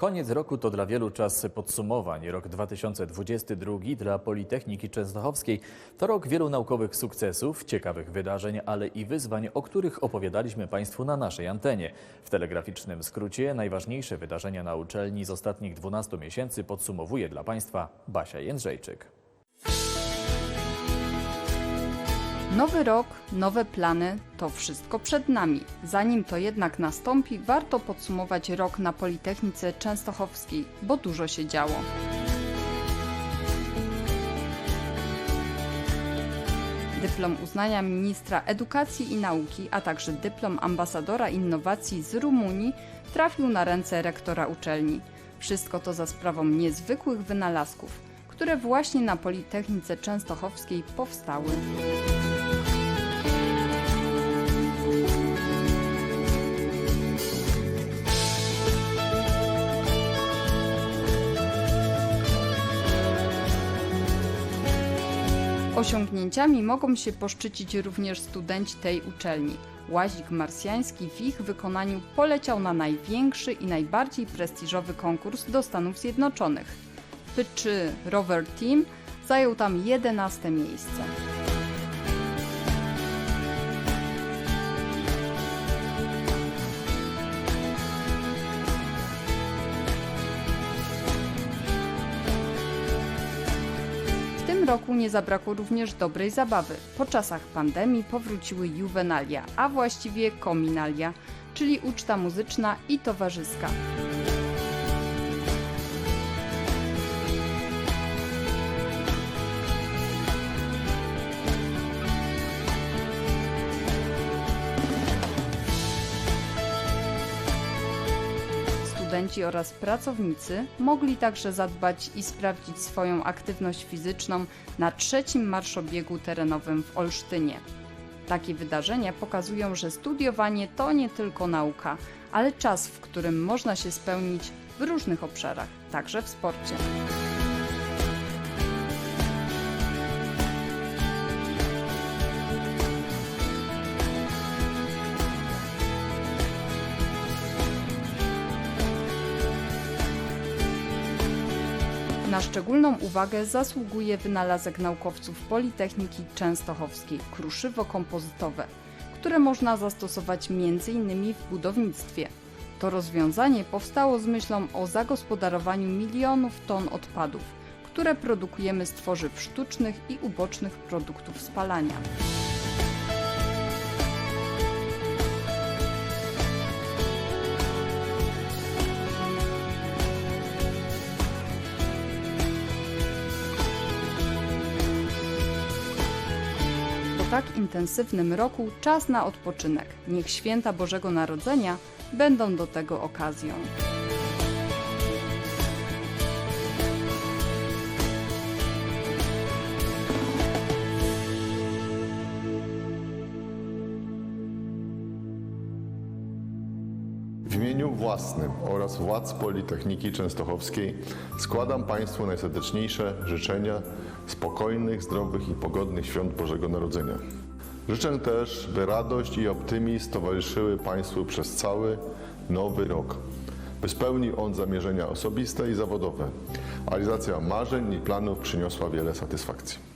Koniec roku to dla wielu czas podsumowań. Rok 2022 dla Politechniki Częstochowskiej to rok wielu naukowych sukcesów, ciekawych wydarzeń, ale i wyzwań, o których opowiadaliśmy Państwu na naszej antenie. W telegraficznym skrócie najważniejsze wydarzenia na uczelni z ostatnich 12 miesięcy podsumowuje dla Państwa Basia Jędrzejczyk. Nowy rok, nowe plany to wszystko przed nami. Zanim to jednak nastąpi, warto podsumować rok na Politechnice Częstochowskiej, bo dużo się działo. Dyplom uznania ministra edukacji i nauki, a także dyplom ambasadora innowacji z Rumunii trafił na ręce rektora uczelni. Wszystko to za sprawą niezwykłych wynalazków, które właśnie na Politechnice Częstochowskiej powstały. Osiągnięciami mogą się poszczycić również studenci tej uczelni. Łazik marsjański w ich wykonaniu poleciał na największy i najbardziej prestiżowy konkurs do Stanów Zjednoczonych. Pyczy Rover Team zajął tam 11 miejsce. W roku nie zabrakło również dobrej zabawy. Po czasach pandemii powróciły juwenalia, a właściwie kominalia, czyli uczta muzyczna i towarzyska. Studenci oraz pracownicy mogli także zadbać i sprawdzić swoją aktywność fizyczną na trzecim marszobiegu terenowym w Olsztynie. Takie wydarzenia pokazują, że studiowanie to nie tylko nauka, ale czas, w którym można się spełnić w różnych obszarach, także w sporcie. Na szczególną uwagę zasługuje wynalazek naukowców Politechniki Częstochowskiej kruszywo kompozytowe, które można zastosować m.in. w budownictwie. To rozwiązanie powstało z myślą o zagospodarowaniu milionów ton odpadów, które produkujemy z tworzyw sztucznych i ubocznych produktów spalania. Tak intensywnym roku czas na odpoczynek. Niech święta Bożego Narodzenia będą do tego okazją. W imieniu własnym oraz władz Politechniki Częstochowskiej składam Państwu najserdeczniejsze życzenia spokojnych, zdrowych i pogodnych świąt Bożego Narodzenia. Życzę też, by radość i optymizm towarzyszyły Państwu przez cały nowy rok, by spełnił on zamierzenia osobiste i zawodowe, realizacja marzeń i planów przyniosła wiele satysfakcji.